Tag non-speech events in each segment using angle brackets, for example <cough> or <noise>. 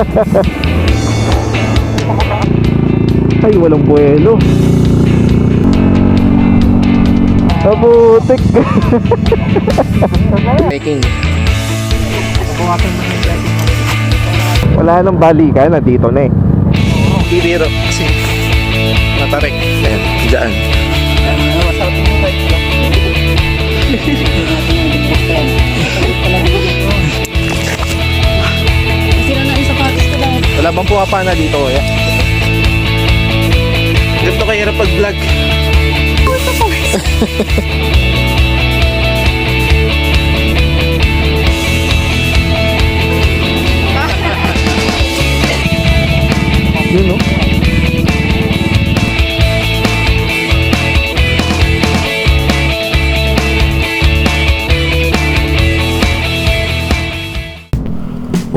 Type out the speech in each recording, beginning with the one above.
<laughs> Ay, walang buwelo. Nabutik. <laughs> Making. Wala nang balikan, nandito na eh. Bibiro. Kasi matarik. Ayan, dyan. Sira <laughs> pumapana dito, kuya? Ganito kahirap pag-vlog. <laughs>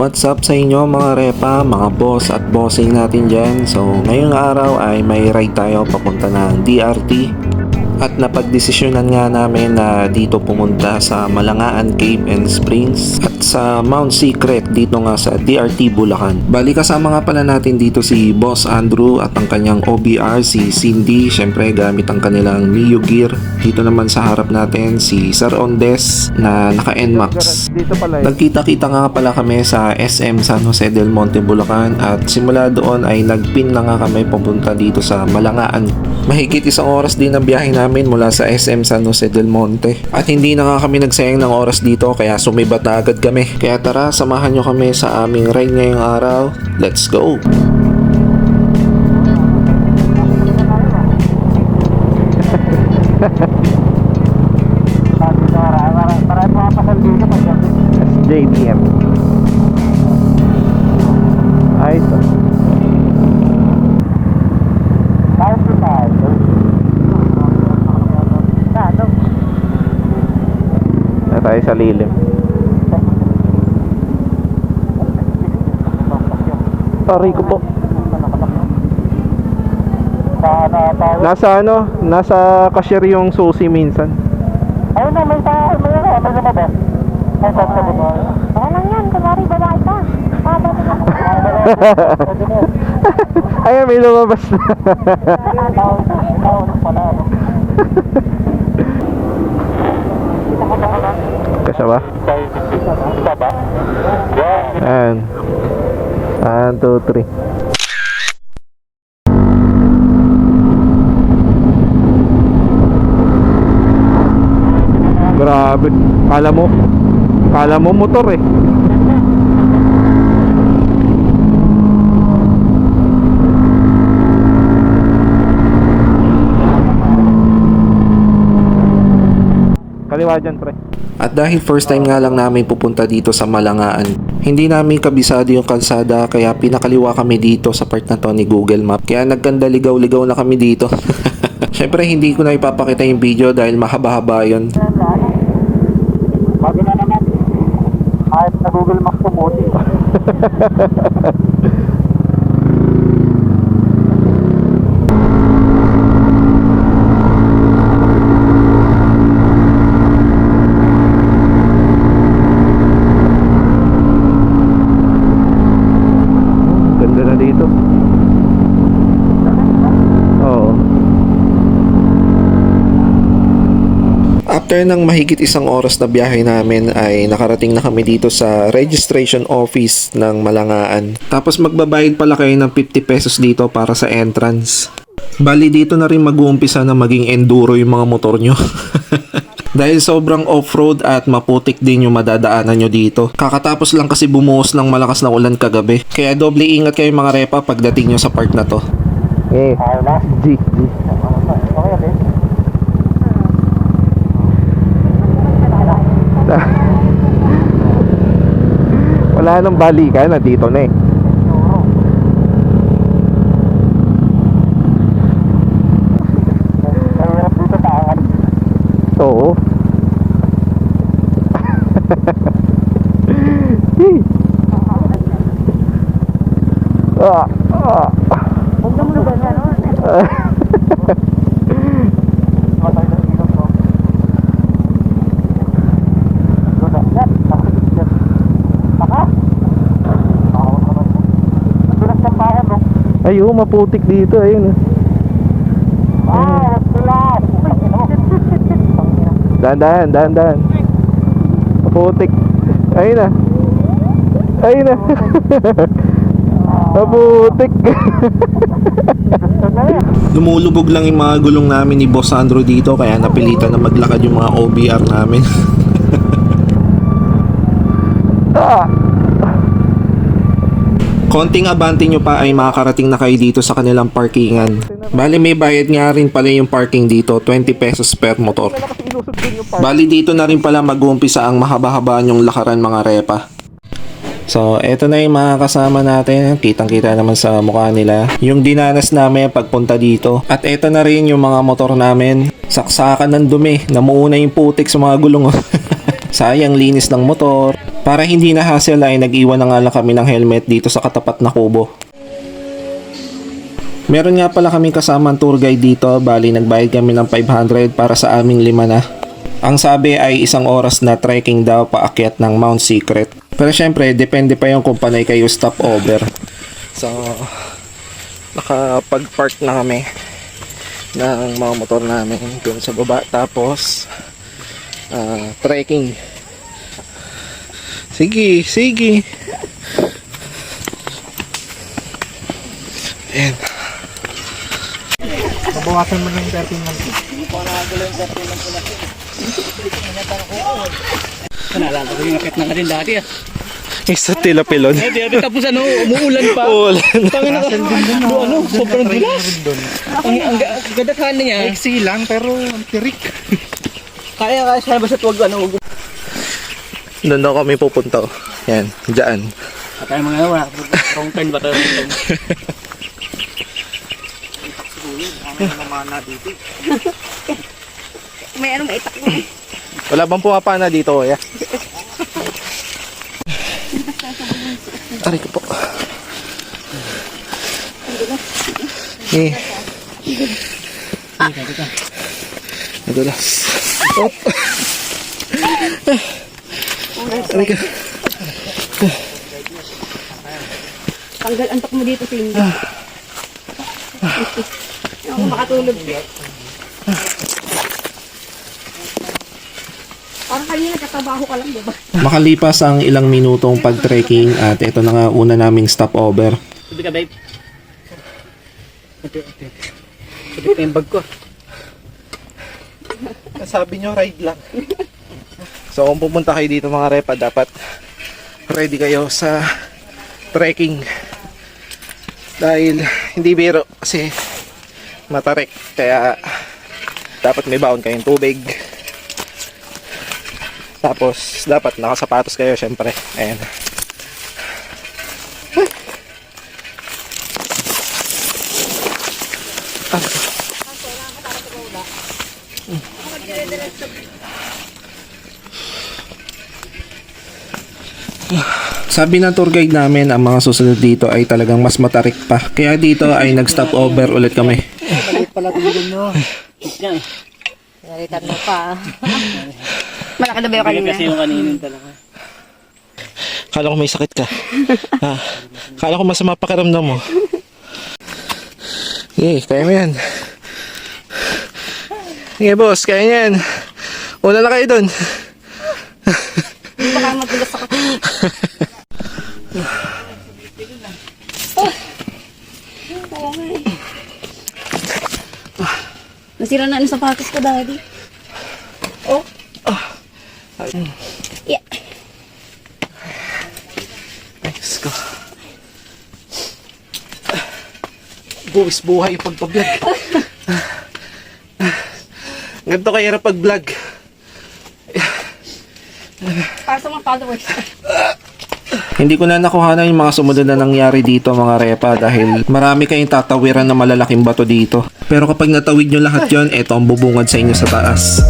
What's up sa inyo mga repa, mga boss at bossing natin dyan. So ngayong araw ay may ride tayo papunta ng DRT at napagdesisyonan nga namin na dito pumunta sa Malangaan Cave and Springs at sa Mount Secret dito nga sa DRT Bulacan. Bali kasama nga pala natin dito si Boss Andrew at ang kanyang OBR si Cindy, syempre gamit ang kanilang Mio gear. Dito naman sa harap natin si Sir Ondes na naka NMAX. Nagkita-kita nga pala kami sa SM San Jose del Monte, Bulacan at simula doon ay nagpin na nga kami papunta dito sa Malangaan. Mahigit isang oras din ang biyahe namin mula sa SM San Jose del Monte. At hindi na nga kami nagsayang ng oras dito kaya sumibat na agad kami. Kaya tara, samahan nyo kami sa aming ride ngayong araw. Let's go! <laughs> Ayos ah. Sa lilim. Aray ko po. Nasa ano? Nasa cashier yung susi minsan. Ayun na, may tao, may ano, may lumabas. May customer. Baka lang yan, kunwari babae. Ah, ka? Ayun, may lumabas na. Kasya ba? Isa ba? Ayan. One, two, three. Grabe. Kala mo, kala mo motor eh. Kaliwa dyan, pre. At dahil first time nga lang namin pupunta dito sa Malangaan, hindi namin kabisado yung kalsada kaya pinakaliwa kami dito sa part na to ni Google Map. Kaya nagkanda ligaw-ligaw na kami dito. <laughs> Siyempre hindi ko na ipapakita yung video dahil mahaba-haba yun. Bago na naman. Kahit na Google Maps tumuti. <laughs> Ganda na dito. Oo. After ng mahigit isang oras na biyahe namin ay nakarating na kami dito sa registration office ng Malangaan. Tapos magbabayad pala kayo ng 50 pesos dito para sa entrance. Bali dito na rin mag-uumpisa na maging enduro yung mga motor nyo. <laughs> Dahil sobrang off-road at maputik din yung madadaanan nyo dito. Kakatapos lang kasi bumuhos ng malakas na ulan kagabi. Kaya doble ingat kayo mga repa pagdating nyo sa part na to. Eh. G, G. Wala nang balikan, nandito na eh. Oo. <laughs> ah, ah. Huwag na ganyan, no? <laughs> Matay ng ilog, no? Doon na. Yan. Nakakit yan. Naka? Nakakawag naman. Ayo, maputik dito. Ayun. oh. Ah, sila. Dahan, dahan, dahan, dahan. Maputik. Ayun na. Ayun na. <laughs> Maputik. <laughs> Lumulubog lang yung mga gulong namin ni Boss Sandro dito kaya napilitan na maglakad yung mga OBR namin. <laughs> Konting abante nyo pa ay makakarating na kayo dito sa kanilang parkingan. Bali may bayad nga rin pala yung parking dito, 20 pesos per motor. Bali dito na rin pala mag-uumpisa ang mahaba-habaan yung lakaran mga repa. So, eto na yung mga kasama natin. Kitang-kita naman sa mukha nila. Yung dinanas namin pagpunta dito. At eto na rin yung mga motor namin. Saksakan ng dumi. Namuuna yung putik sa mga gulong. <laughs> Sayang linis ng motor. Para hindi na hassle ay nag-iwan na nga lang kami ng helmet dito sa katapat na kubo. Meron nga pala kami kasamang tour guide dito. Bali, nagbayad kami ng 500 para sa aming lima na. Ang sabi ay isang oras na trekking daw paakyat ng Mount Secret. Pero syempre, depende pa yung kung panay kayo stop over. So, nakapag-park na kami ng mga motor namin doon sa baba. Tapos, ah, trekking. Sige, sige. Ayan. Mabawasan mo ng 13 months. Naalala ko yung akit na ka rin dati ah. Isa tilapilon. Eh, di, tapos ano, umuulan pa. Ulan. Pangin ako, ano, ano, sobrang dulas. Ang, ang, ga- gadakhan niya, Easy lang, pero tirik. kaya kaya siya basta tuwag, ano. Doon daw kami pupunta. oh. Yan, dyan. Kaya mga wala, wrong turn ba tayo? May anong maitak mo. Wala bang pumapana dito, kuya? Aray ko po. Eh. Nadulas. Op. Ko. Tanggal antok mo dito sa hindi. Ako makatulog. Parang kanina nagkatabaho ka lang, di ba? Makalipas ang ilang minutong pag-trekking at ito na nga una naming stopover. Sabi ka, babe. Ito. Ito yung bag ko. Sabi nyo, ride lang. So, kung pupunta kayo dito mga repa, dapat ready kayo sa trekking. Dahil hindi biro kasi matarik. Kaya dapat may baon kayong tubig. Tapos, dapat nakasapatos kayo, syempre. Ayan. Sabi ng tour guide namin, ang mga susunod dito ay talagang mas matarik pa. Kaya dito ay nag-stop over ulit kami. Yan. Nalitan mo pa. Malaki na ba yung kanina? Kasi yung kaninin talaga. Kala ko may sakit ka. ha? Kala ko masama pakiramdam mo. Eh, kaya mo yan. Sige boss, kaya yan. Una na kayo dun. Baka magulas ako. Nasira na ang sapatos ko, daddy. Oh. Yeah. Let's go. Buwis buhay yung pagpa-vlog. Ganito kahirap pag-vlog. Para sa mga followers. Hindi ko na nakuha na yung mga sumunod na nangyari dito mga repa dahil marami kayong tatawiran na malalaking bato dito. Pero kapag natawid nyo lahat yon, eto ang bubungad sa inyo sa taas.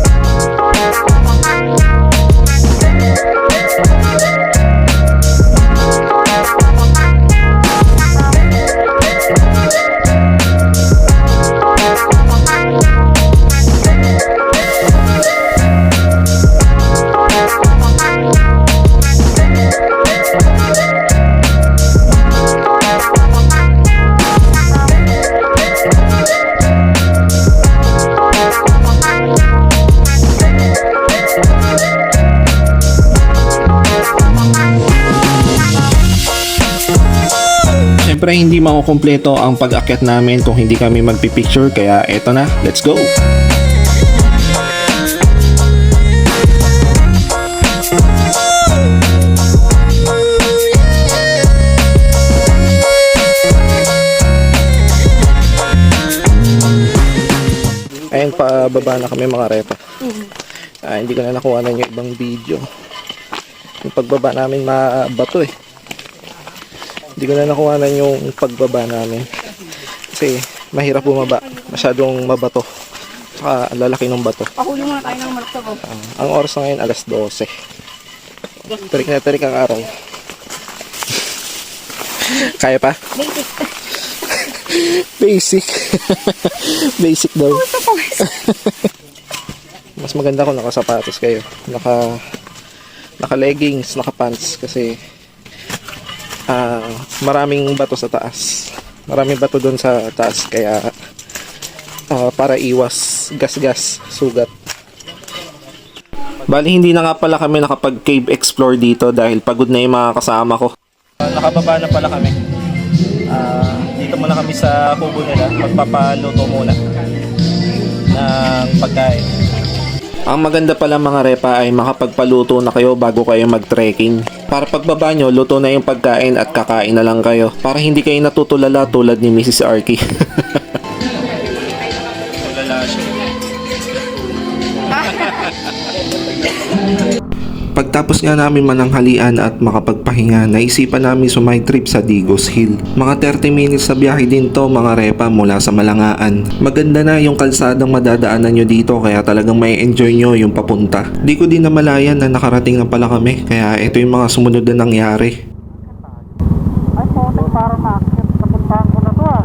Siyempre hindi makukumpleto ang pag-akyat namin kung hindi kami magpipicture kaya eto na, let's go! Ayun, pababa na kami mga repa. Ah, hindi ko na nakuha na yung ibang video. Yung pagbaba namin mabato eh. Hindi ko na nakuha na yung pagbaba namin. Kasi mahirap bumaba. Masyadong mabato. Saka lalaki ng bato. Pahuli muna tayo ng manok sa ko. Ah, ang oras na ngayon alas 12. Tarik na tarik ang araw. Kaya pa? Basic. Basic. <laughs> Basic daw. Mas maganda kung nakasapatos kayo. Naka naka leggings, naka pants kasi ah maraming bato sa taas. Maraming bato doon sa taas kaya ah, para iwas gas-gas, sugat. Bali hindi na nga pala kami nakapag cave explore dito dahil pagod na yung mga kasama ko. nakababa na pala kami. Ah, dito muna kami sa kubo nila. Magpapaluto muna ng pagkain. Ang maganda pala mga repa ay makapagpaluto na kayo bago kayo mag-trekking. Para pagbaba nyo, luto na yung pagkain at kakain na lang kayo. Para hindi kayo natutulala tulad ni Mrs. Arky. Tulala siya. <laughs> Pagtapos nga namin mananghalian at makapagpahinga, naisipan namin sumay trip sa Digos Hill. Mga 30 minutes sa biyahe din to mga repa mula sa Malangaan. Maganda na yung kalsadang madadaanan nyo dito kaya talagang may enjoy nyo yung papunta. Di ko din namalayan na nakarating na pala kami kaya ito yung mga sumunod na nangyari. Ay, potek para makakit. Napuntahan ko na to ah.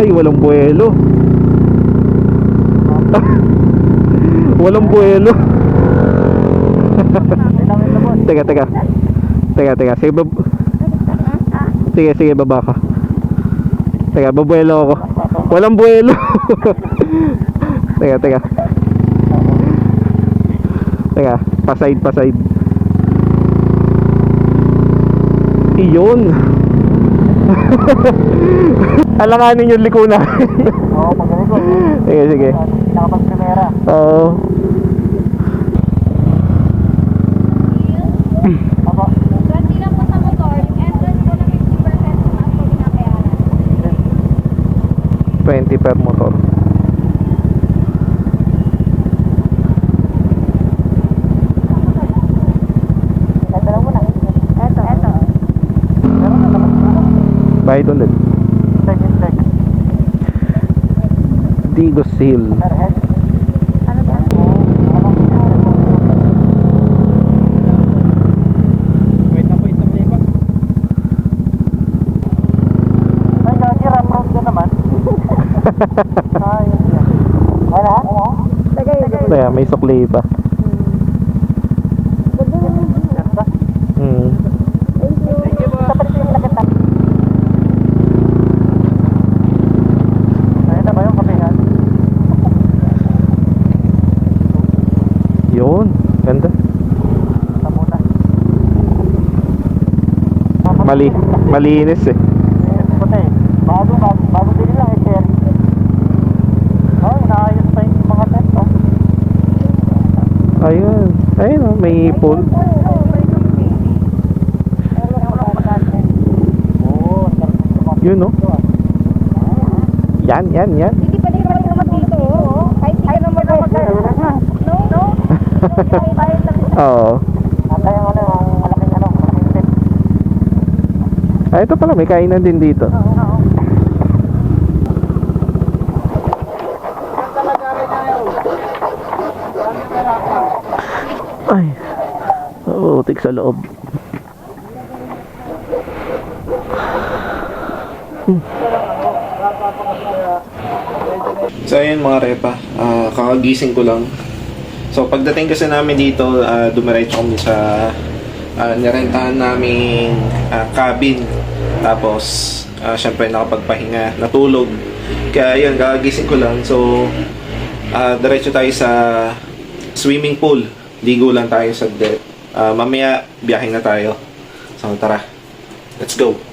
Ay, walang buwelo. <laughs> walang boss. <laughs> teka, teka. Teka, teka. Sige, bab... Sige, sige, baba ka. Teka, babuelo ako. Walang buwelo. <laughs> teka, teka. Teka, paside, paside. Iyon. <laughs> Alanganin yung liko na. Oo, magaling ko. sige, sige. Nakapag-primera. Oo. Aba, 20 lang po sa motor. Yung entrance ko na 50% kung ano po binabayaran. 20 per motor. ito lang Tagay, tagay. Kaya may sukli pa. Ganda. Hmm. Sa palit yung lagatan. Ayun na ba yung kapehan? Yun. Ganda. Sa muna. Mali. Malinis eh. Puti. Bago, bago, bago din lang eh, Cherry. Oh, inaayos pa yung mga tent, oh. Ayun. Ayun oh, may pool. Oo, sarap yung tumakbo. Yun oh. Yan, yan, yan. Hindi pa din naman dito. oh. Kahit di ka naman mag No, no. <laughs> Oo. Ata yung ano, yung malaking ano, malaking tent. Ah, ito pala, may kainan din dito. Ay. Oo, tik sa loob. So ayun mga repa, ah, kakagising ko lang. So pagdating kasi namin dito, uh, dumiretso kami sa uh, nirentahan naming ah, cabin. Tapos, uh, syempre nakapagpahinga, natulog. Kaya yun, kakagising ko lang. So, ah, diretso tayo sa swimming pool. Ligo lang tayo sa deck. mamaya, biyahe na tayo. So tara, let's go.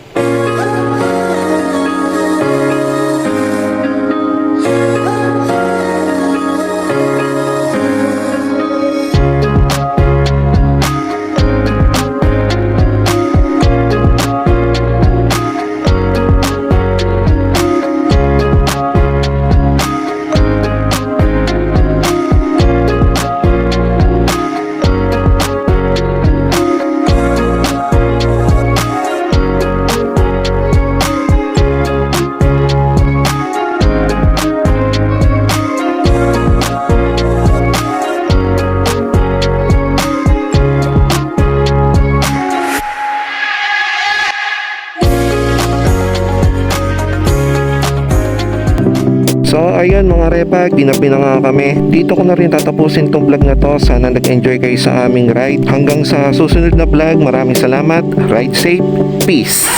Ayun mga repag, dinabi na kami. Dito ko na rin tatapusin tong vlog na to. Sana nag-enjoy kayo sa aming ride. Hanggang sa susunod na vlog, maraming salamat. Ride safe. Peace!